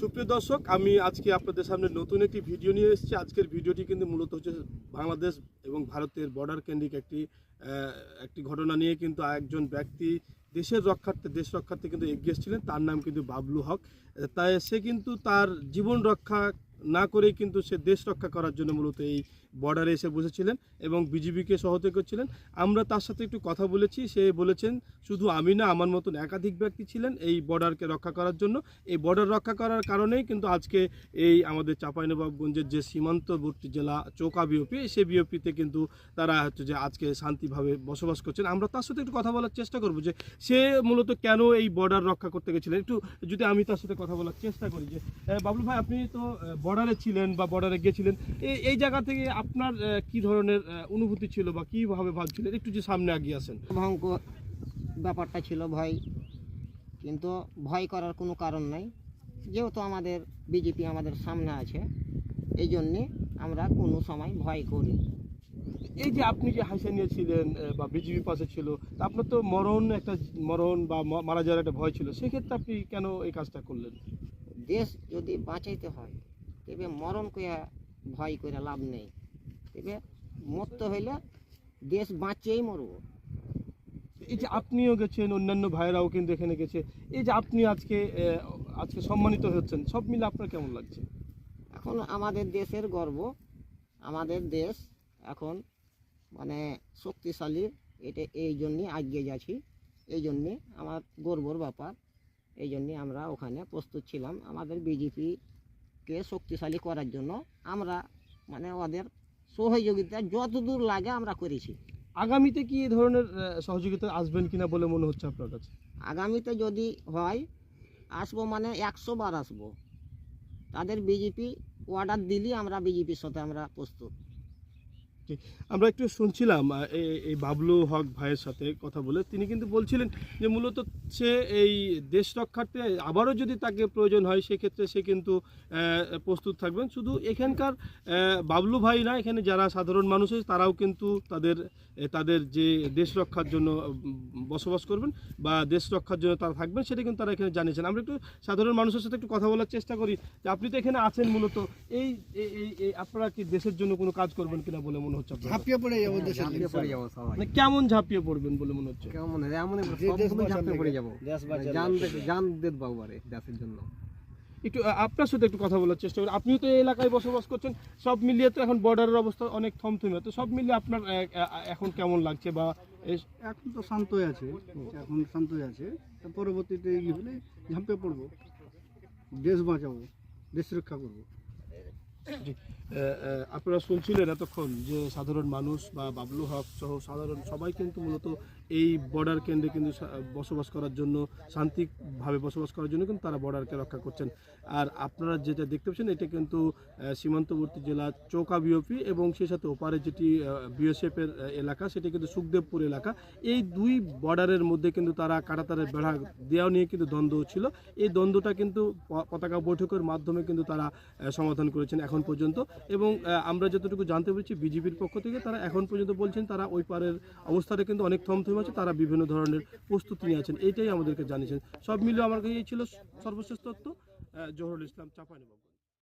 সুপ্রিয় দর্শক, আমি আজকে আপনাদের সামনে নতুন একটি ভিডিও নিয়ে এসেছি। আজকের ভিডিওটি কিন্তু মূলত হচ্ছে বাংলাদেশ এবং ভারতের বর্ডার কেন্দ্রিক একটি একটি ঘটনা নিয়ে কিন্তু একজন ব্যক্তি দেশের রক্ষার্থে, দেশ রক্ষার্থে কিন্তু এগিয়ে এসেছিলেন। তার নাম কিন্তু বাবলু হক। তাই সে কিন্তু তার জীবন রক্ষা না করেই কিন্তু সে দেশ রক্ষা করার জন্য মূলত এই বর্ডারে এসে বসেছিলেন এবং বিজিবিকে সহযোগ করছিলেন। আমরা তার সাথে একটু কথা বলেছি। সে বলেছেন, শুধু আমি না, আমার মতন একাধিক ব্যক্তি ছিলেন এই বর্ডারকে রক্ষা করার জন্য। এই বর্ডার রক্ষা করার কারণেই কিন্তু আজকে এই আমাদের চাঁপাইনবাবগঞ্জের যে সীমান্তবর্তী জেলা চৌকা বিওপি সেই বিওপিতে কিন্তু তারা হচ্ছে যে আজকে শান্তিভাবে বসবাস করছেন। আমরা তার সাথে একটু কথা বলার চেষ্টা করব যে, সে মূলত কেন এই বর্ডার রক্ষা করতে গেছিলেন? একটু যদি আমি তার সাথে কথা বলার চেষ্টা করি যে বাবলু ভাই, আপনি তো বর্ডারে ছিলেন বা বর্ডারে গিয়েছিলেন এই এই জায়গা থেকে আপনার কি ধরনের অনুভূতি ছিল বা কীভাবে ভাবছিলেন একটু যে সামনে এগিয়ে আসেন। ভয়ঙ্কর ব্যাপারটা ছিল ভয়। কিন্তু ভয় করার কোনো কারণ নাই। যেহেতু আমাদের বিজেপি আমাদের সামনে আছে এই জন্যে আমরা কোনো সময় ভয় করি এই যে আপনি যে হাসা নিয়েছিলেন বা বিজিবি পাশে ছিল আপনার তো মরণ একটা মরণ বা মারা যাওয়ার একটা ভয় ছিল। সেক্ষেত্রে আপনি কেন এই কাজটা করলেন? দেশ যদি বাঁচাইতে হয় তবে মরণ করে ভয় করে লাভ নেই। তবে মরতে হইলে দেশ বাঁচিয়েই মরবো। এই যে আপনিও গেছেন অন্যান্য ভাইয়েরাও কিন্তু এখানে গেছে। এই যে আপনি আজকে আজকে সম্মানিত হচ্ছেন সব মিলে আপনার কেমন লাগছে? এখন আমাদের দেশের গর্ব আমাদের দেশ এখন মানে শক্তিশালী এটা এই জন্যে এগিয়ে যাচ্ছি এই জন্যে আমার গর্বর ব্যাপার এই জন্যে আমরা ওখানে প্রস্তুত ছিলাম আমাদের বিজেপিকে শক্তিশালী করার জন্য। আমরা মানে ওদের সহযোগিতা যতদূর লাগে আমরা করেছি। আগামীতে কি এই ধরনের সহযোগিতা আসবেন কিনা বলে মনে হচ্ছে আপনার কাছে? আগামীতে যদি হয় আসব মানে একশো বার আসব। তাদের বিজেপি অর্ডার দিলেই আমরা বিজেপির সাথে আমরা প্রস্তুত। আমরা একটু শুনছিলাম এই- বাবলু হক ভাইয়ের সাথে কথা বলে। তিনি কিন্তু বলছিলেন যে, মূলত সে এই দেশ রক্ষার্থে আবারও যদি তাকে প্রয়োজন হয়, সেক্ষেত্রে সে কিন্তু প্রস্তুত থাকবেন। শুধু এখানকার বাবলু ভাই না, এখানে যারা সাধারণ মানুষ আছে, তারাও কিন্তু তাদের তাদের যে দেশ রক্ষার জন্য বসবাস করবেন বা দেশ রক্ষার জন্য তারা থাকবেন, সেটা কিন্তু তারা এখানে জানিয়েছেন। আমরা একটু সাধারণ মানুষের সাথে একটু কথা বলার চেষ্টা করি। যে, আপনি তো এখানে আছেন মূলত এই, আপনারা কি দেশের জন্য কোনো কাজ করবেন কিনা বলে মনে হচ্ছে ঝাঁপিয়ে পড়ে যাব দেশের ঝাঁপিয়ে পড়ে যাব সবাই। মানে কেমন ঝাঁপিয়ে পড়বেন বলে মনে হচ্ছে? কেমন হয়? এমন যে দেশ সবগুলো বাঁচার ঝাঁপিয়ে পড়ে যাব। জান লেগে। দে- জান দেব বাবারে দেশের জন্য। একটু আপনার সাথে একটু কথা বলার চেষ্টা করি। আপনিও তো এই এলাকায় বসবাস করছেন সব মিলিয়ে তো এখন বর্ডারের অবস্থা অনেক থমথমে। তো সব মিলিয়ে আপনার এখন কেমন লাগছে বা এখন তো শান্তই আছে এখন শান্তই আছে। তা পরবর্তীতে হলে ঝাঁপিয়ে পড়ব। দেশ বাঁচাবো দেশ রক্ষা করব। আপনারা শুনছিলেন এতক্ষণ যে সাধারণ মানুষ বা বাবলু হক সহ সাধারণ সবাই কিন্তু মূলত এই বর্ডার কেন্দ্রে কিন্তু বসবাস করার জন্য, শান্তিভাবে বসবাস করার জন্য কিন্তু তারা বর্ডারকে রক্ষা করছেন। আর আপনারা যেটা দেখতে পাচ্ছেন, এটা কিন্তু সীমান্তবর্তী জেলা চৌকা বিওপি এবং সেই সাথে ওপারে যেটি বিএসএফের এলাকা, সেটি কিন্তু সুখদেবপুর এলাকা। এই দুই বর্ডারের মধ্যে কিন্তু তারা কাটাতারের বেড়া দেওয়া নিয়ে কিন্তু দ্বন্দ্ব ছিল। এই দ্বন্দ্বটা কিন্তু পতাকা বৈঠকের মাধ্যমে কিন্তু তারা সমাধান করেছেন। এখন পর্যন্ত এবং আমরা যতটুকু জানতে পেরেছি বিজেপির পক্ষ থেকে, তারা এখন পর্যন্ত বলছেন তারা ওই পারের অবস্থাটা কিন্তু অনেক থমথমে আছে, তারা বিভিন্ন ধরনের প্রস্তুতি নিয়ে আছেন এইটাই আমাদেরকে জানিয়েছেন। সব মিলিয়ে আমার কাছে এই ছিল সর্বশেষ তথ্য জহরুল ইসলাম চাপানি বাবু